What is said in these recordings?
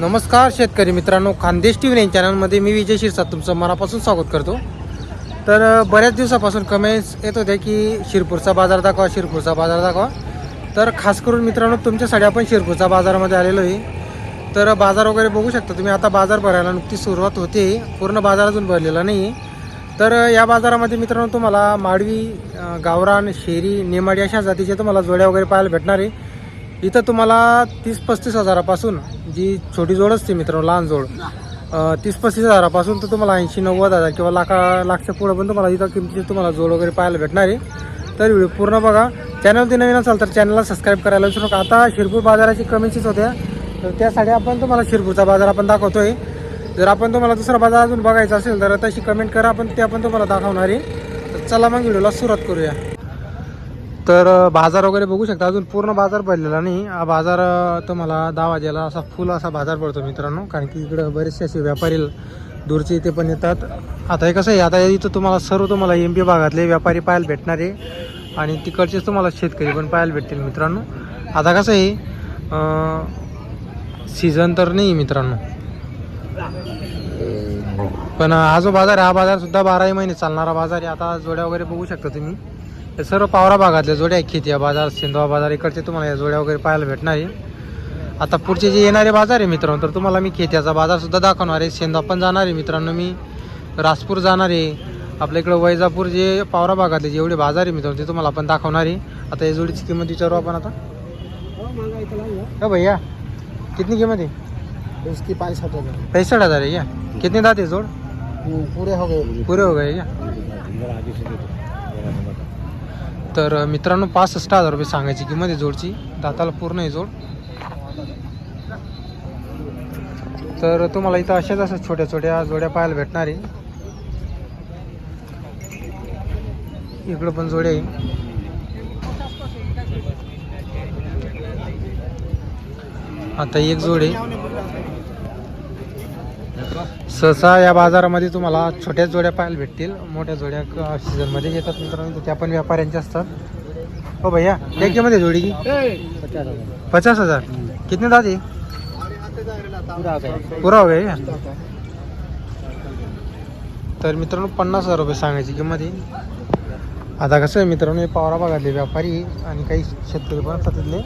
नमस्कार शेतकरी मित्रांनो खानदेश टी व्ही चॅनलमध्ये मी विजय शिरसाट तुमचं मनापासून स्वागत करतो. तर बऱ्याच दिवसापासून कमेंट्स येत होत्या की शिरपूरचा बाजार दाखवा शिरपूरचा बाजार दाखवा. तर खास करून मित्रांनो तुमच्यासाठी आपण शिरपूरचा बाजारामध्ये आलेलो आहे. तर बाजार वगैरे बघू शकता तुम्ही. आता बाजार भरायला नुकती सुरुवात होते. पूर्ण बाजार अजून भरलेला नाही. आहे तर या बाजारामध्ये मित्रांनो तुम्हाला माडवी गावरान शेरी नेमाडी अशा जातीचे तुम्हाला जोड्या वगैरे पाहायला भेटणार आहे. इथं तुम्हाला तीस पस्तीस हजारापासून जी छोटी जोड असते मित्रांनो लहान जोड तीस पस्तीस हजारापासून तर तुम्हाला ऐंशी नव्वद हजार किंवा लाखा लाखच्या पुढं पण तुम्हाला इथं किमतीचे तुम्हाला जोड वगैरे पाहायला भेटणार आहे. तर व्हिडिओ पूर्ण बघा. चॅनलवरती नवीन असाल तर चॅनलला सबस्क्राईब करायला विसरू नका. आता शिरपूर बाजाराची कमीचीच होत्या तर त्यासाठी आपण तुम्हाला शिरपूरचा बाजार आपण दाखवतोय. जर आपण तुम्हाला दुसरा बाजार अजून बघायचा असेल तर तशी कमेंट करा. आपण ते आपण तुम्हाला दाखवणार आहे. तर चला मग व्हिडिओला सुरुवात करूया. तर बाजार वगैरे बघू शकता. अजून पूर्ण बाजार पडलेला नाही. हा बाजार तुम्हाला दहा वाजेला असा फुल असा बाजार पडतो मित्रांनो. कारण की इकडं बरेचसे असे व्यापारी दूरचे इथे पण येतात. आता हे कसं आहे? आता इथं तुम्हाला सर्व तुम्हाला एम पी भागातले व्यापारी पाहायला भेटणार आहे. आणि तिकडचेच तुम्हाला शेतकरी पण पाहायला भेटतील मित्रांनो. आता कसं आहे? सीझन तर नाही मित्रांनो. पण हा जो बाजार आहे हा बाजारसुद्धा बाराही महिने चालणारा बाजार आहे. आता जोड्या वगैरे बघू शकता तुम्ही. हे सर्व पावरा भागातल्या जोड्या आहेत खेतिया बाजार सिंधवा बाजार इकडचे तुम्हाला या जोड्या वगैरे पाहायला भेटणार आहे. आता पुढचे जे येणारे बाजार आहे मित्रांनो तर तुम्हाला मी खेत्याचा बाजार सुद्धा दाखवणार आहे. सेंधा पण जाणार आहे मित्रांनो मी. राजपूर जाणार आहे. आपल्या इकडं वैजापूर जे पावरा भागातले जेवढे बाजार आहे मित्रांनो ते तुम्हाला आपण दाखवणार आहे. आता या जोडीची किंमत विचारू आपण आता? हो भैया कितनी किंमत आहे? उसकी हजार. पैंसठ हजार है क्या कितने दांत है जोड़? पूरे हो गए. पुरे हो गए क्या तर मित्रांनो पासष्ट हजार रुपये सांगायची किंमत आहे जोडची. दाताला पूर्ण आहे जोड. तर तुम्हाला इथं अशाच असं छोट्या छोट्या जोड्या पाहायला भेटणार आहे. इकडं पण जोड्या आहे. आता एक जोड आहे. सहसा या बाजारामध्ये तुम्हाला छोट्या जोड्या पाहायला भेटतील. मोठ्या जोड्या क- सीझनमध्ये येतात मित्रांनो. त्या पण व्यापाऱ्यांच्या असतात. हो भैया किंमत आहे जोडी की? पचास हजार. कितने दात आहे. पूरा हो गया? तर मित्रांनो पन्नास हजार रुपये सांगायची किंमत आता कसं आहे मित्रांनो हे पावरा भागातले व्यापारी आणि काही शेतकरी पण असतात तिथले.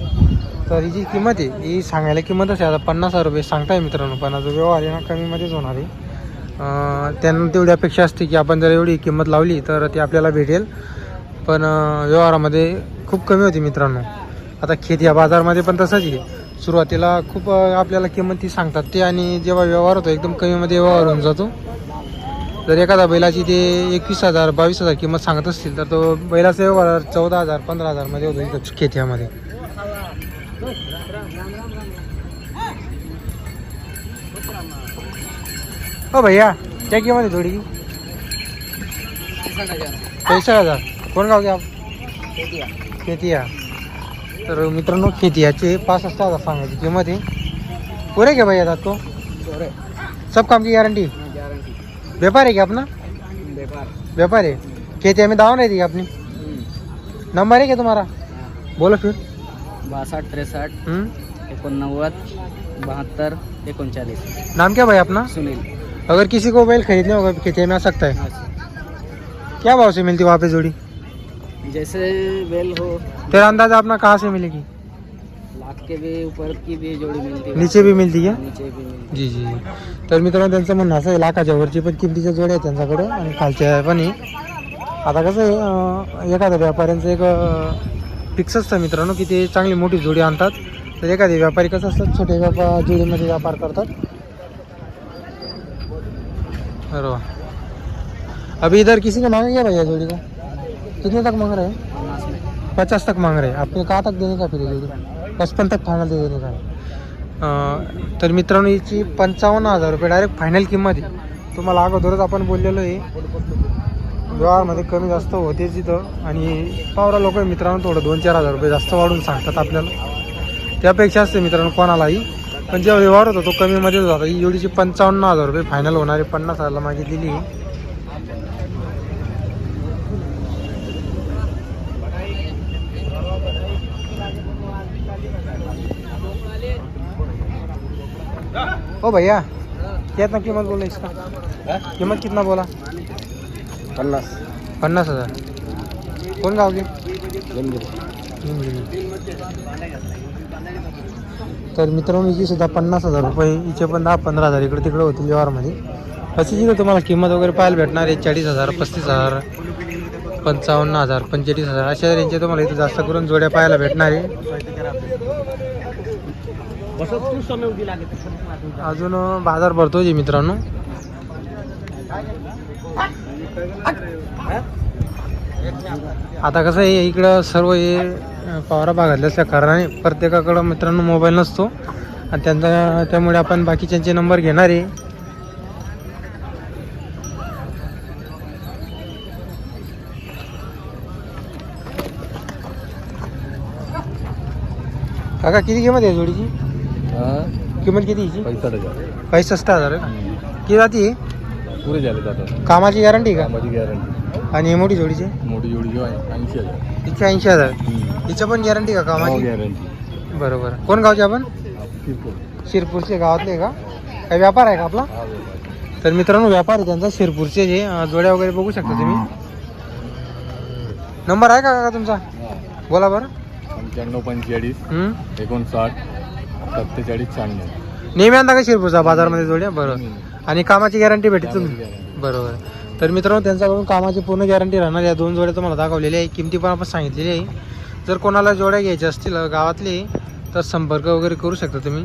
तर ही जी किंमत आहे ही सांगायला किंमत आहे आता पन्नास हजार रुपये सांगताय मित्रांनो पण आता जो व्यवहार आहे ना कमीमध्येच होणार आहे. त्यांना तेवढी अपेक्षा असते की आपण जर एवढी किंमत लावली तर ती आपल्याला भेटेल. पण व्यवहारामध्ये खूप कमी होती मित्रांनो. आता खेत या बाजारमध्ये पण तसंच आहे. सुरुवातीला खूप आपल्याला किंमत ती सांगतात ते आणि जेव्हा व्यवहार होतो एकदम कमीमध्ये व्यवहार होऊन जातो. जर एखादा बैलाची ते एकवीस हजार बावीस हजार किंमत सांगत असतील तर तो बैलाचा व्यवहार चौदा हजार पंधरा हजारमध्ये होतो इथं खेत्यामध्ये हो भैया क्या किंमत आहे थोडी. पैसा हजार. कोण गाव घ्या? खेतिया. तर मित्रांनो खेतियाचे पासष्ट हजार सांगायची किंमत आहे. पुरे घ्या भैया तो. सब काम की गॅरंटी व्यापार है क्या अपना? व्यापार। है? खेती हमें दावा नहीं दी अपनी? नंबर है क्या तुम्हारा? बोलो फिर। बासठ त्रेसठ हम्म? एकोणनव्वद बहत्तर एकोणचालीस नाम क्या भाई अपना? सुनील। अगर किसी को बैल खरीदने होगा खेती में आ सकता है। क्या भाव से मिलती है वहाँ पे जोड़ी? जैसे बेल हो। तेरा अंदाज़ा अपना कहाँ से मिलेगी? लाख के भी ऊपर की भी जोड़ी मिलती है। नीचे भी मिलती है? नीचे भी मिलती जी जी तर मित्रांनो त्यांचं म्हणणं असं आहे लाखाच्या वरची पण किमतीच्या जोड्या आहेत त्यांच्याकडे आणि खालच्या पण आहे. आता कसं आहे अं, एखाद्या व्यापाऱ्यांचं एक फिक्स असतं मित्रांनो की ते चांगली मोठी जोडी आणतात. तर एखादे व्यापारी कसं असतात छोटे व्यापार जोडीमध्ये व्यापार करतात. बरोबर अभी इधर किसी ने मांगा क्या भैया जोड़ी को? कितने तक मांग रहे हैं? पचास तक मांग रहे हैं। आपने कहाँ तक देने का फिर ये जोड़ी? पचपन तक फायनल दे देने काय तर मित्रांनो याची पंचावन्न हजार रुपये डायरेक्ट फायनल किंमत आहे. तुम्हाला अगोदरच आपण बोललेलो आहे. व्यवहारमध्ये कमी जास्त होतेच इथं. आणि पावरा लोक मित्रांनो थोडं दोन चार हजार रुपये जास्त वाढून सांगतात आपल्याला. त्यापेक्षा असते मित्रांनो कोणालाही. पण जेव्हा व्यवहार होतो तो कमीमध्येच होता. ही पंचावन्न हजार रुपये फायनल होणारे पन्नास हजारला मागितलेली आहे. ओ भैया कितना कीमत बोला इसका कीमत कितना बोला? पन्नास. पन्नास हजार. कोण गाव तर मित्रांनो हिची सुद्धा पन्नास हजार रुपये हिचे पण दहा पंधरा हजार इकडे तिकडे होतील व्यवहारमध्ये. अशी जिथं तुम्हाला किंमत वगैरे पाहायला भेटणार आहे चाळीस हजार पस्तीस हजार पंचावन्न हजार पंचेचाळीस हजार अशा रेंजचे तुम्हाला इथं जास्त करून जोड्या पाहायला भेटणार आहे. अजून बाजार भरतो जे मित्रांनो. आता कसं आहे इकडं सर्व हे पवारा भागातल्या असल्या कारणाने प्रत्येकाकडं मित्रांनो मोबाईल नसतो. आणि त्यांचा त्यामुळे आपण बाकीच्यांचे नंबर घेणार आहे. काका किती किंमत आहे जोडीची? किंमत किती हिची? पैसा हजार पैसष्ट हजार किती जाती आहे पुरे झाले जातात. कामाची गॅरंटी का? माझी गॅरंटी आणि ही मोठी जोडीची? मोठी जोडी जो आहे ऐंशी हजार. तिची ऐंशी हजार. हिचं पण गॅरंटी का कामाची? गॅरंटी बरोबर. कोण गावचे आपण? शिरपूरचे गावातले का? काही व्यापार आहे का आपला? तर मित्रांनो व्यापार आहे त्यांचा. शिरपूरचे जे अं, जोड्या वगैरे बघू शकता तुम्ही. नंबर आहे का काका तुमचा? बोला बरं. पंच्याण्णव पंचेचाळीस. हं? एकोणसाठ. सत्तेचाळीस शहाण्णव नेहमी आणता का शिरपूरचा बाजारमध्ये जोड्या? बरोबर. आणि कामाची गॅरंटी भेटेल तुम्ही? बरोबर. तर मित्रांनो त्यांच्याकडून कामाची पूर्ण गॅरंटी राहणार या दोन जोड्या तुम्हाला दाखवलेल्या आहे. किमती पण आपण सांगितलेली आहे. जर कोणाला जोड्या घ्यायच्या असतील गावातले तर संपर्क वगैरे करू शकता तुम्ही.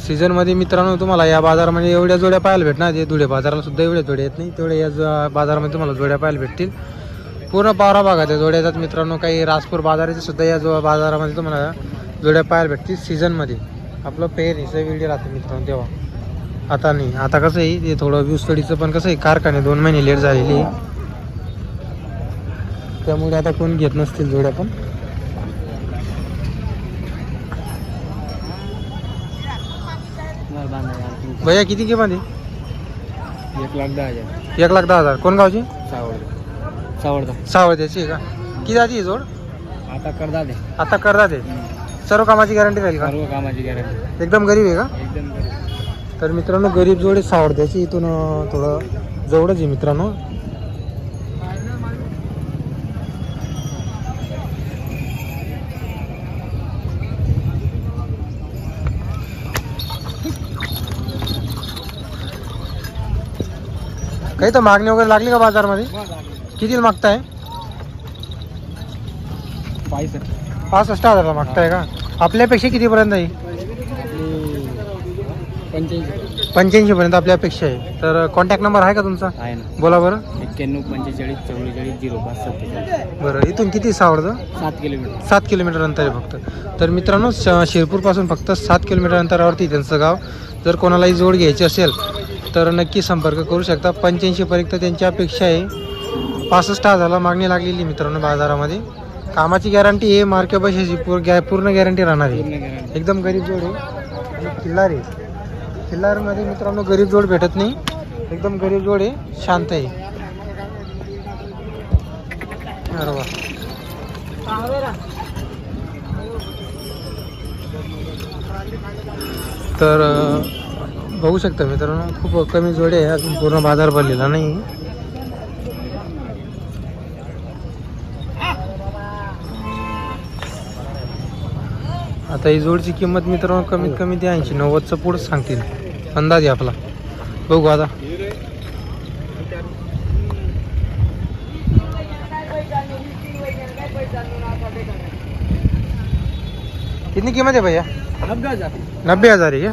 सीझनमध्ये मित्रांनो तुम्हाला या बाजारामध्ये एवढ्या जोड्या पाहायला भेटणार. जे धुळे बाजाराला सुद्धा एवढ्या जोड्या येत नाही. तेवढ्या या बाजारामध्ये तुम्हाला जोड्या पाहायला भेटतील. पूर्ण पावरा भागात जोड्या येतात मित्रांनो. काही राजपूर बाजाराचे सुद्धा या जो बाजारामध्ये तुम्हाला जोड्या पाहायला भेटतील सीझनमध्ये आपलं पेरणीचा व्हिडिओ राहतो मित्रांनो तेव्हा. आता नाही. आता कसं आहे ते थोडं वीजतोडीचं पण कसं आहे कारखाने दोन महिने लेट झालेली आहे. त्यामुळे आता कोण घेत नसतील जोड्या पण. भैया किती किंमत आहे? एक लाख दहा हजार. एक लाख दहा हजार. कोण गावची? सावड सावडदा सावळत्याची आहे का? किती जाती आहे जोड? आता करदा दे आता करतात ते सर्व कामाची गॅरंटी राहील का? सर्व कामाची गॅरंटी. एकदम गरीब आहे का? एकदम तर मित्रांनो गरीब जोडे सावडत्याची इथून अं, थोडं जवळच आहे मित्रांनो. काही तर मागणी वगैरे लागली का बाजारमध्ये? किती मागताय? पासष्ट हजारला मागताय का? आपल्यापेक्षा कितीपर्यंत आहे? पंच्याऐंशी. पंच्याऐंशी पर्यंत आपल्या अपेक्षा आहे. तर कॉन्टॅक्ट नंबर आहे का तुमचा? आहे ना. बोला बरं. एक्क्याण्णव पंचेचाळीस चौवेचाळीस झिरो पाच सत्तेचाळीस. बरं इथून किती सावडतं सात किलोमीटर. सात किलोमीटर अंतर आहे फक्त. तर मित्रांनो श- शिरपूरपासून फक्त सात किलोमीटर अंतरावरती त्यांचं गाव. जर कोणालाही जोड घ्यायची असेल तर नक्की संपर्क करू शकता. पंच्याऐंशीपर्यंत त्यांची अपेक्षा आहे. पासष्ट हजारला मागणी लागलेली मित्रांनो बाजारामध्ये. कामाची गॅरंटी आहे मार्के गॅ पूर्ण गॅरंटी राहणार आहे. एकदम गरीब जोड आहे. आणि किल्लार आहे. किल्लारमध्ये मित्रांनो गरीब जोड भेटत नाही. एकदम गरीब जोड आहे. शांत आहे. तर बघू शकता मित्रांनो खूप कमी जोडे आहे. अजून पूर्ण बाजार भरलेला नाही आता ही जोडची किंमत मित्रांनो कमीत कमी ते ऐंशी नव्वदचं पुढं सांगतील. अंदाज आहे आपला. बघू आता. कितनी कीमत है भैया? नब्बे हजार नब्बे हजार है क्या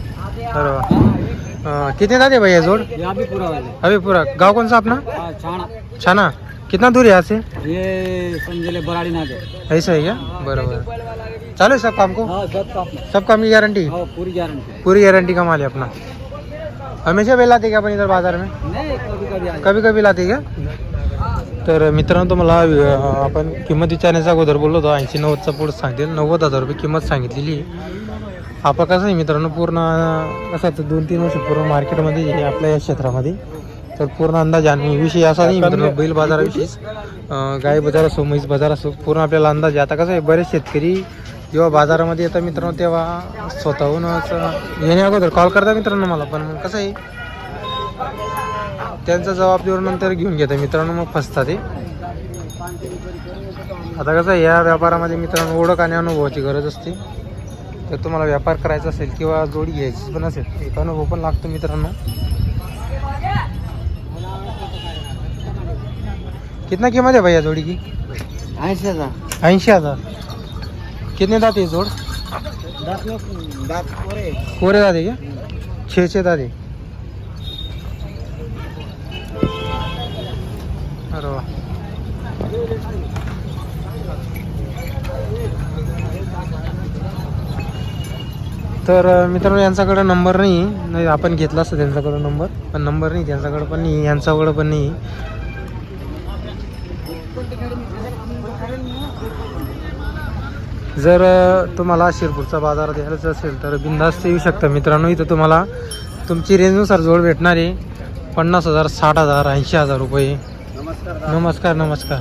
अं, कितने दादे भैया जोड़? अभी पूरा गांव कौन सा अपना हाँ छाना. कितना दूर है यहाँ से? ये समझले बराड़ी ऐसा है क्या? बराबर. चालू है सब काम को? हाँ सब काम. सब काम की गारंटी हाँ पूरी गारंटी पूरी गारंटी का माल है अपना? हमेशा वेळ लाते का आपण इधर बाजार में? नहीं कभी कभी आ कभी कभी लाते का? तर मित्रांनो तुम्हाला अं, आपण किंमत विचारण्याच्या अगोदर बोललो होतो ऐंशी नव्वदचा पुढं सांगतील नव्वद हजार रुपये किंमत सांगितलेली आहे. आपण कसं आहे मित्रांनो पूर्ण अं, कसं आहे, दोन तीन वर्ष पूर्ण मार्केटमध्ये आहे आपल्या या क्षेत्रामध्ये. तर पूर्ण अंदाज आणि विषय असा नाही मित्रांनो बैल बाजाराविषयीच. अं, गाय बाजार असो म्हैस बाजार असो पूर्ण आपल्याला अंदाज. आहे आता कसं आहे बरेच शेतकरी जेव्हा बाजारामध्ये येतं मित्रांनो तेव्हा स्वतःहूनच येणे अगोदर कॉल करता मित्रांनो मला पण मग कसं आहे त्यांचा जबाब देऊन नंतर घेऊन घेतं मित्रांनो मग फसतात ते आता कसं आहे, या व्यापारामध्ये मित्रांनो ओळख आणि अनुभवाची गरज असते. तर तुम्हाला व्यापार करायचा असेल किंवा जोडी घ्यायची पण असेल एक अनुभव पण लागतो मित्रांनो. कितना किंमत है भैया जोड़ी की ऐंशी हजार. ऐंशी हजार. कितने दाते है जोड़? में कोरे दाते क्या? छः छः दाते अरे वा तर मित्रांनो यांच्याकडं नंबर नाही नाही आपण घेतला असतं त्यांच्याकडं नंबर पण नंबर नाही त्यांच्याकडं पण नाही यांच्याकडं पण नाही. जर तुम्हाला शिरपूरचा बाजार द्यायचा असेल तर बिंदास्त येऊ शकता. मित्रांनो इथं तुम्हाला तुमची रेंजनुसार जोड भेटणार आहे पन्नास हजार साठ हजार ऐंशी हजार रुपये. नमस्कार नमस्कार नमस्कार.